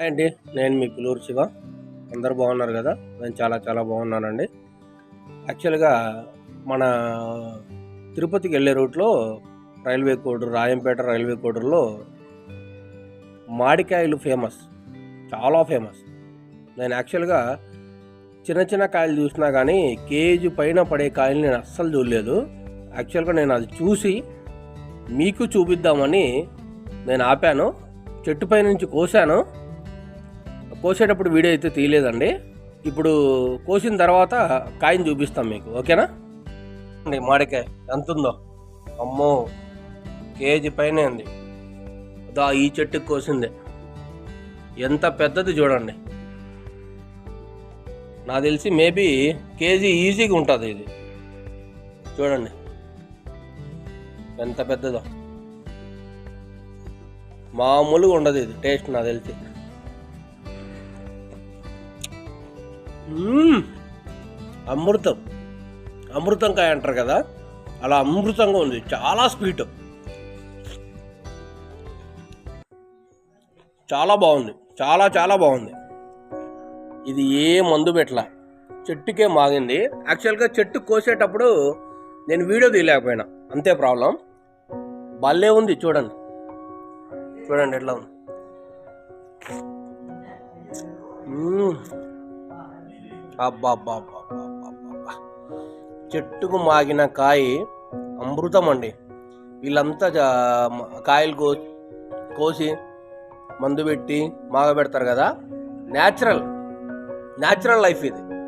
అండి నేను మీ పిల్లూరు శివ. అందరు బాగున్నారు కదా? నేను చాలా చాలా బాగున్నానండి. యాక్చువల్గా మన తిరుపతికి వెళ్ళే రూట్లో రైల్వే కోడూరు రాయంపేట రైల్వే కోడూరులో మాడికాయలు ఫేమస్ చాలా ఫేమస్. నేను యాక్చువల్గా చిన్న చిన్న కాయలు చూసినా కానీ కేజీ పైన పడే కాయలు నేను అస్సలు చూడలేదు. యాక్చువల్గా నేను అది చూసి మీకు చూపిద్దామని నేను ఆపాను చెట్టుపై నుంచి కోసాను. కోసేటప్పుడు వీడియో అయితే తీయలేదండి. ఇప్పుడు కోసిన తర్వాత కాయని చూపిస్తాం మీకు ఓకేనా? అండి మాడికాయ ఎంత ఉందో. అమ్మో కేజీ పైనే ఉంది దా ఈ చెట్టుకి కోసిందే. ఎంత పెద్దది చూడండి. నాకు తెలిసి మేబీ కేజీ ఈజీగా ఉంటుంది ఇది. చూడండి. ఎంత పెద్దదో. మామూలుగా ఉండదు ఇది టేస్ట్ నాకు తెలిసి. అమృతం అమృతం. కాయ అంటారు కదా? అలా అమృతంగా ఉంది. చాలా స్వీట్. చాలా బాగుంది. చాలా చాలా బాగుంది. ఇది ఏ మందు పెట్టలా? చెట్టుకే మాగింది. యాక్చువల్గా చెట్టు కోసేటప్పుడు నేను వీడియో తీయలేకపోయినా. అంతే ప్రాబ్లం. భలే ఉంది. చూడండి. చూడండి ఎట్లా ఉంది. మ్మ్. చెట్టుకు మాగిన కాయ అమృతం అండి వీళ్ళంతా కాయలు కో కోసి మందు పెట్టి మాగబెడతారు కదా. న్యాచురల్ న్యాచురల్ లైఫ్ ఇది.